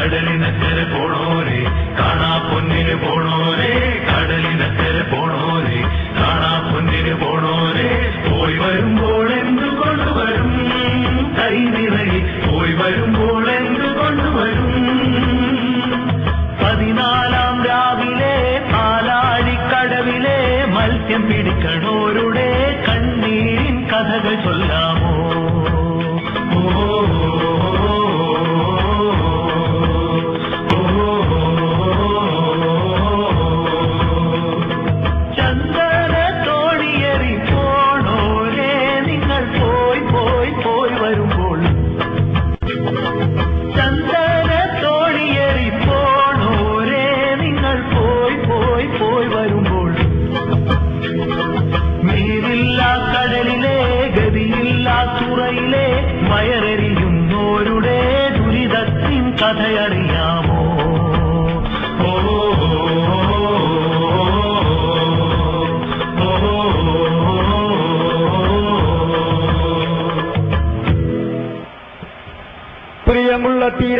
കടലിനക്കരെ പോണോരെ കാണാ പൊന്നിന് പോണോരെ കടലിനക്കരെ പോണോരെ കാണാ പൊന്നിന് പോണോരെ. പോയി വരുമ്പോൾ എന്തു കൊണ്ടുവരും കൈ നിറയെ പോയി വരുമ്പോൾ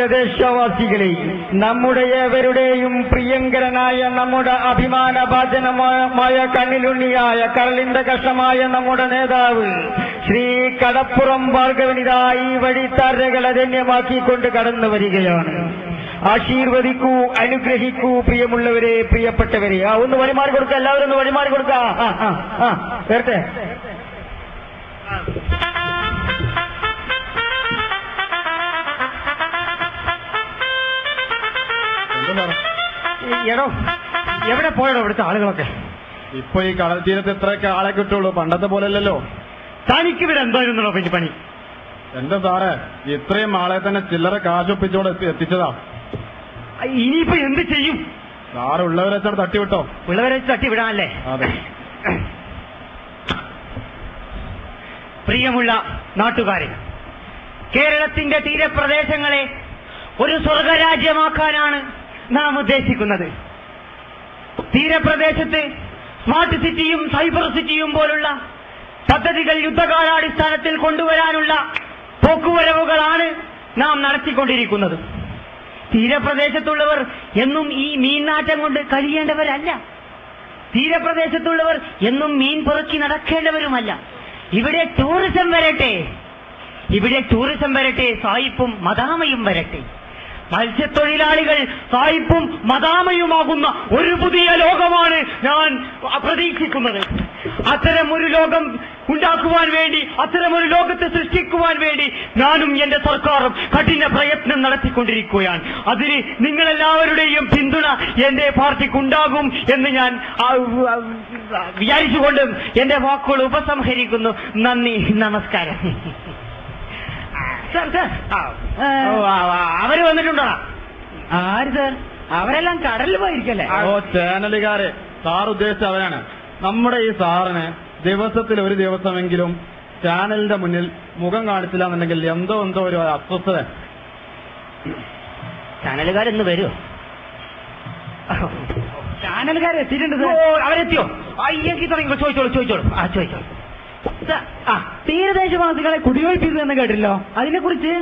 തീരദേശവാസികളെ നമ്മുടെ ഏവരുടെയും പ്രിയങ്കരനായ നമ്മുടെ അഭിമാനഭാജനമായ കണ്ണിലുണ്ണിയായ കരളിന്റെ കഷമായ നമ്മുടെ നേതാവ് ശ്രീ കടപ്പുറം ഭാർഗവനിതാ ഈ വഴി തരകളെ ധന്യമാക്കിക്കൊണ്ട് കടന്നു വരികയാണ്. ആശീർവദിക്കൂ അനുഗ്രഹിക്കൂ പ്രിയമുള്ളവരെ പ്രിയപ്പെട്ടവരെ. ആ ഒന്ന് വഴിമാറി കൊടുക്കുക എല്ലാവരും ഒന്ന് വഴിമാറി ആ ആ വരട്ടെ എടോ എവിടെ പോയടോ ഇവിടുത്തെ ആളുകളൊക്കെ? ഇപ്പൊ ഈ കടൽ തീരത്ത് ഇത്രയൊക്കെ ആളെ കിട്ടുള്ളൂ. പണ്ടത്തെ പോലെയല്ലല്ലോ. തനിക്ക് ഇവിടെ എന്തായിരുന്നോ പിന്നെ പണി? എന്റെ സാറേ? ഇത്രയും ആളെ തന്നെ ചില്ലറ കാശൊപ്പിച്ചോടെ എത്തി എത്തിച്ചതാ. ഇനിയിപ്പോ എന്ത് ചെയ്യും? സാറ് ഉള്ളവരെ വെച്ചാണ് തട്ടിവിട്ടോ? ഉള്ളവരെ വെച്ച് അതെ. പ്രിയമുള്ള നാട്ടുകാരെ കേരളത്തിന്റെ തീരപ്രദേശങ്ങളെ ഒരു സ്വർഗരാജ്യമാക്കാനാണ് നാം ഉദ്ദേശിക്കുന്നത്. തീരപ്രദേശത്ത് സ്മാർട്ട് സിറ്റിയും സൈബർ സിറ്റിയും പോലുള്ള പദ്ധതികൾ യുദ്ധകാലാടിസ്ഥാനത്തിൽ കൊണ്ടുവരാനുള്ള പോക്കുവരവുകളാണ് നാം നടത്തിക്കൊണ്ടിരിക്കുന്നത്. തീരപ്രദേശത്തുള്ളവർ എന്നും ഈ മീൻനാറ്റം കൊണ്ട് കഴിയേണ്ടവരല്ല. തീരപ്രദേശത്തുള്ളവർ എന്നും മീൻ പെറുക്കി നടക്കേണ്ടവരുമല്ല. ഇവിടെ ടൂറിസം വരട്ടെ. ഇവിടെ ടൂറിസം വരട്ടെ സായിപ്പും മദാമയും വരട്ടെ. മത്സ്യത്തൊഴിലാളികൾ സായിപ്പും മദാമയുമാകുന്ന ഒരു പുതിയ ലോകമാണ് ഞാൻ പ്രതീക്ഷിക്കുന്നത്. അത്തരം ഒരു ലോകം ഉണ്ടാക്കുവാൻ വേണ്ടി അത്തരം ഒരു ലോകത്തെ സൃഷ്ടിക്കുവാൻ വേണ്ടി ഞാനും എന്റെ സർക്കാരും കഠിന പ്രയത്നം നടത്തിക്കൊണ്ടിരിക്കുകയാണ്. അതിന് നിങ്ങളെല്ലാവരുടെയും പിന്തുണ എന്റെ പാർട്ടിക്കുണ്ടാകും എന്ന് ഞാൻ വിചാരിച്ചുകൊണ്ടും എന്റെ വാക്കുകൾ ഉപസംഹരിക്കുന്നു. നന്ദി നമസ്കാരം. സാർ അവർ വന്നിട്ടുണ്ടോ? ആര് സർ? അവരെല്ലാം കടലിൽ പോയിരിക്കല്ലേ? ഓ ചാനലുകാരെ. സാർ ഉദ്ദേശിച്ച അവരാണ്. നമ്മുടെ ഈ സാറിന് ദിവസത്തിൽ ഒരു ദിവസമെങ്കിലും ചാനലിന്റെ മുന്നിൽ മുഖം കാണിച്ചില്ല എന്നുണ്ടെങ്കിൽ എന്തോ എന്തോ ഒരു അസ്വസ്ഥത. ചാനലുകാരെന്ന് വരുമോ ചാനലുകാർ എത്തിയിട്ടുണ്ട് ഓ അവരെത്തിയോ? അയ്യെങ്കിൽ തുടങ്ങി ചോദിച്ചോളൂ ചോദിച്ചോളൂ. ആ ചോദിച്ചോളൂ. ആ തീരദേശവാസികളെ കുടിയൊഴിപ്പിക്കുക എന്ന് കേട്ടില്ലോ അതിനെ കുറിച്ച്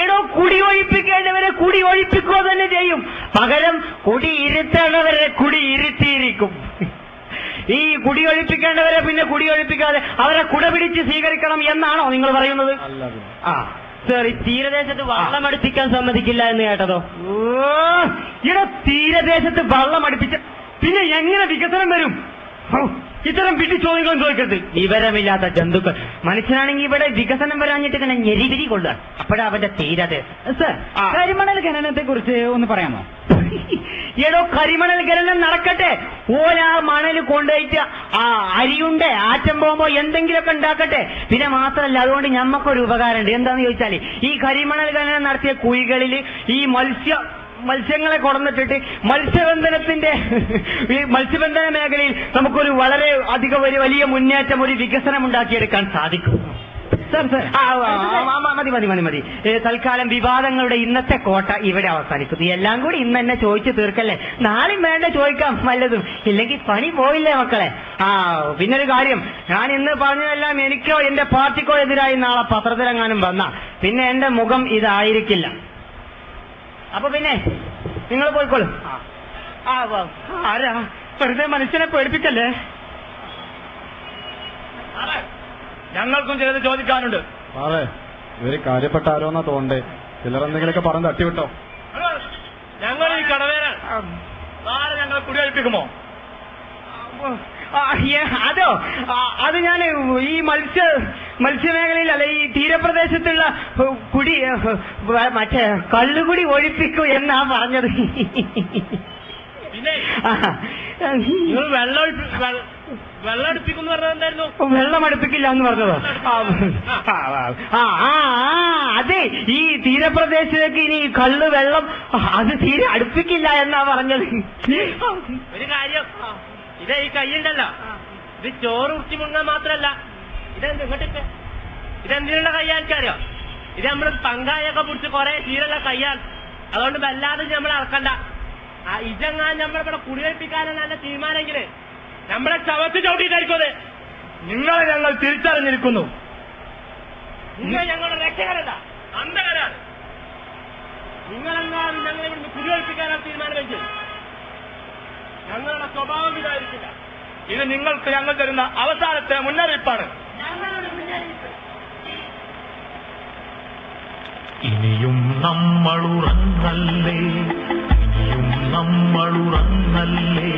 എടോ കുടി ഒഴിപ്പിക്കേണ്ടവരെ കുടി ഒഴിപ്പിക്കുക തന്നെ ചെയ്യും. പകരം കുടി ഇരുത്തേണ്ടവരെ കുടി ഇരുത്തിയിരിക്കും ഈ കുടിയൊഴിപ്പിക്കേണ്ടവരെ പിന്നെ കുടിയൊഴിപ്പിക്കാതെ അവരെ കുട പിടിച്ച് സ്വീകരിക്കണം എന്നാണോ നിങ്ങൾ പറയുന്നത്? ആ സർ ഈ തീരദേശത്ത് വള്ളം അടുപ്പിക്കാൻ സമ്മതിക്കില്ല എന്ന് കേട്ടതോ? ഇവിടെ തീരദേശത്ത് വള്ളം അടുപ്പിച്ച പിന്നെ എങ്ങനെ വികസനം വരും? ഇത്തരം പിടി ചോദ്യങ്ങളും ചോദിക്കരുത്. വിവരമില്ലാത്ത ജന്തുക്കൾ. മനുഷ്യനാണെങ്കിൽ ഇവിടെ വികസനം വരാഞ്ഞിട്ട് ഇങ്ങനെ ഞെരിവിരി കൊള്ളുക. അപ്പോഴാ അവന്റെ തീരത്. സർ കരിമണൽ ഖനനത്തെ കുറിച്ച് ഒന്ന് പറയാമോ? ഏതോ കരിമണൽ ഖനനം നടക്കട്ടെ. ഓരാ മണൽ കൊണ്ടുപോയിട്ട് ആ അരിയുണ്ട് ആറ്റം പോകുമ്പോ എന്തെങ്കിലുമൊക്കെ ഉണ്ടാക്കട്ടെ. പിന്നെ മാത്രമല്ല അതുകൊണ്ട് ഞമ്മക്കൊരു ഉപകാരമുണ്ട്. എന്താന്ന് ചോദിച്ചാൽ ഈ കരിമണൽ ഖനനം നടത്തിയ കുഴികളിൽ ഈ മത്സ്യ മത്സ്യങ്ങളെ കൊടന്നിട്ടിട്ട് മത്സ്യബന്ധനത്തിന്റെ ഈ മത്സ്യബന്ധന മേഖലയിൽ നമുക്കൊരു വളരെ അധികം ഒരു വലിയ മുന്നേറ്റം ഒരു വികസനം ഉണ്ടാക്കിയെടുക്കാൻ സാധിക്കും മതി മതി മതി മതി. തൽക്കാലം വിവാദങ്ങളുടെ ഇന്നത്തെ കോട്ട ഇവിടെ അവസാനിക്കുന്നു. എല്ലാം കൂടി ഇന്ന് തന്നെ ചോദിച്ചു തീർക്കല്ലേ? നാളെയും വേണ്ട ചോദിക്കാം വല്ലതും. ഇല്ലെങ്കിൽ പണി പോയില്ലേ മക്കളെ? ആ പിന്നെ ഒരു കാര്യം. ഞാൻ ഇന്ന് പറഞ്ഞതെല്ലാം എനിക്കോ എന്റെ പാർട്ടിക്കോ എതിരായി നാളെ പത്രത്തിലെങ്ങാനും വന്ന. പിന്നെ എന്റെ മുഖം ഇതായിരിക്കില്ല. അപ്പൊ പിന്നെ നിങ്ങൾ പോയിക്കോളും. ആ. ആരാ? വെറുതെ മനുഷ്യനെ പേടിപ്പിക്കല്ലേ? ഞങ്ങൾക്കും ചിലത് ചോദിക്കാനുണ്ട്. അതെ ഇവർ കാര്യപ്പെട്ട ആരോന്നാ തോണ്ടേ ചിലർ എന്തെങ്കിലുമൊക്കെ പറഞ്ഞ് തട്ടിവിട്ടോ? ഞങ്ങൾ ഈ കടവേര നാളെ ഞങ്ങളെ കുടിയേൽപ്പിക്കുമോ അതോ അത് ഞാൻ ഈ മത്സ്യ മത്സ്യമേഖലയിൽ അല്ല ഈ തീരപ്രദേശത്തുള്ള കുടി മറ്റേ കള്ളുകുടി ഒഴിപ്പിക്കൂ എന്നാ പറഞ്ഞത്. വെള്ളം വെള്ളം അടുപ്പിക്കുന്നു വെള്ളം അടുപ്പിക്കില്ല എന്ന് പറഞ്ഞതോ? ആ, അതെ ഈ തീരപ്രദേശത്തേക്ക് ഇനി കള്ള് വെള്ളം അത് തീരെ അടുപ്പിക്കില്ല എന്നാ പറഞ്ഞത്. ഒരു കാര്യം ഇത് ഈ കൈയുണ്ടല്ലോ ഇത് ചോറ് ഉച്ചി മുങ്ങാൻ മാത്രല്ല. ഇതെന്ത് ഇങ്ങോട്ട് ഇതെന്തിനുള്ള കയ്യാൾക്കറിയോ ഇത് നമ്മൾ പങ്കായൊക്കെ പിടിച്ച് കുറെ ശീലമുള്ള കയ്യാൽ അതുകൊണ്ട് വല്ലാതെ നമ്മൾ അളക്കണ്ട ഇതെങ്ങാൻ നമ്മളിവിടെ കുടിവെപ്പിക്കാനാണ് നല്ല തീരുമാനമെങ്കിൽ നമ്മളെ ചവച്ച് ചവിട്ടിയിട്ടായിരിക്കും നിങ്ങളെ ഞങ്ങൾ തിരിച്ചറിഞ്ഞിരിക്കുന്നു. നിങ്ങൾ ഞങ്ങളുടെ രക്ഷകരല്ല അന്ധകരാണ്. നിങ്ങളെങ്ങാനും ഞങ്ങൾ ഇവിടുന്ന് കുടിവെപ്പിക്കാനാണ് തീരുമാനമെങ്കിൽ ഞങ്ങളുടെ സ്വഭാവം ഇതായിരിക്കില്ല ഇത് നിങ്ങൾക്ക് ഞങ്ങൾ തരുന്ന അവസാനത്തെ മുന്നറിയിപ്പാണ്. ഇനിയും നമ്മൾ ഉറങ്ങല്ലേ ഇനിയും നമ്മൾ ഉറങ്ങല്ലേ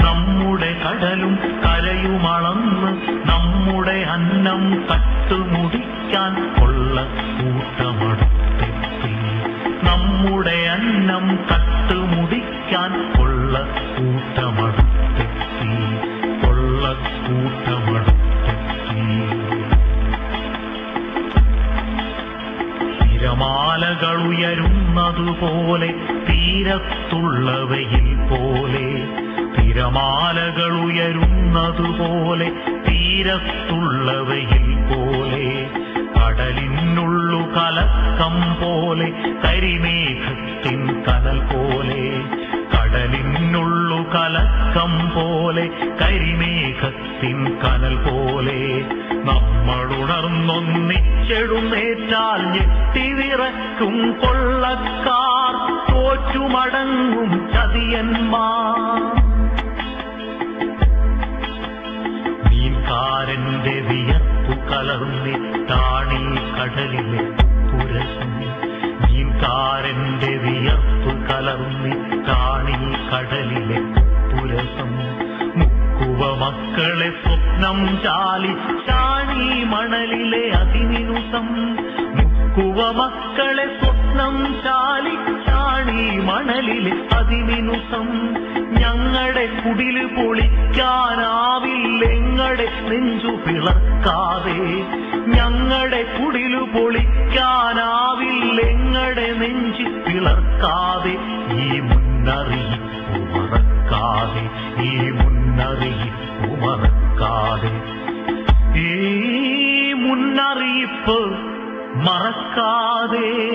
നമ്മുടെ കടലും കരയുമളന്ന് നമ്മുടെ അന്നം തട്ടുമുടിക്കാൻ കൊള്ള കൂട്ടമടുത്തെത്തി നമ്മുടെ അന്നം തട്ടുമുടിക്കാൻ കൊള്ള കൂട്ടമടുത്തെത്തി കൊള്ള കൂട്ടമടുത്തെത്തി. തിരമാലകൾ ഉയരുന്നതുപോലെ തീരത്തുള്ളവയിൽ പോലെ തിരമാലകൾ ഉയരുന്നതുപോലെ തീരത്തുള്ളവയിൽ പോലെ കടലിനുള്ളു കലക്കം പോലെ കരിമേഘത്തിൻ കനൽ പോലെ കടലിനുള്ളു കലക്കം പോലെ കരിമേഘത്തിൻ കനൽ പോലെ. നമ്മൾ നമ്മളുണർന്നൊന്നിച്ചെടുന്നേറ്റാൽ ഞെട്ടിവിറക്കും കൊള്ളക്കാർ തോറ്റുമടങ്ങും ചതിയന്മാർ. മീൻകാരന്റെ വിയപ്പു കലർന്നിട്ടാണീ കടലിലെ പുരസം മീൻകാരന്റെ വിയപ്പു കലർന്നിട്ടാണീ കടലിലെ പുരസം മുക്കുവ മക്കളെ സ്വപ്നം ചാലി ചാണി മണലിലെ അതിമിനുസം മുക്കുവ മക്കളെ സ്വപ്നം ചാലി ചാണി മണലിലെ അതിമിനുസം ഞങ്ങളുടെ കുടിൽ പൊളിക്കാനാവില്ലെങ്ങടെ നെഞ്ചു പിളർക്കാതെ ഞങ്ങളുടെ കുടിൽ പൊളിക്കാനാവില്ലെങ്ങടെ നെഞ്ചു പിളർക്കാതെ ഈ മുന്നറി ഈ മുന്നറിയിപ്പ് മറക്കാതെ. ഈ മുന്നറിയിപ്പ് മറക്കാതെ.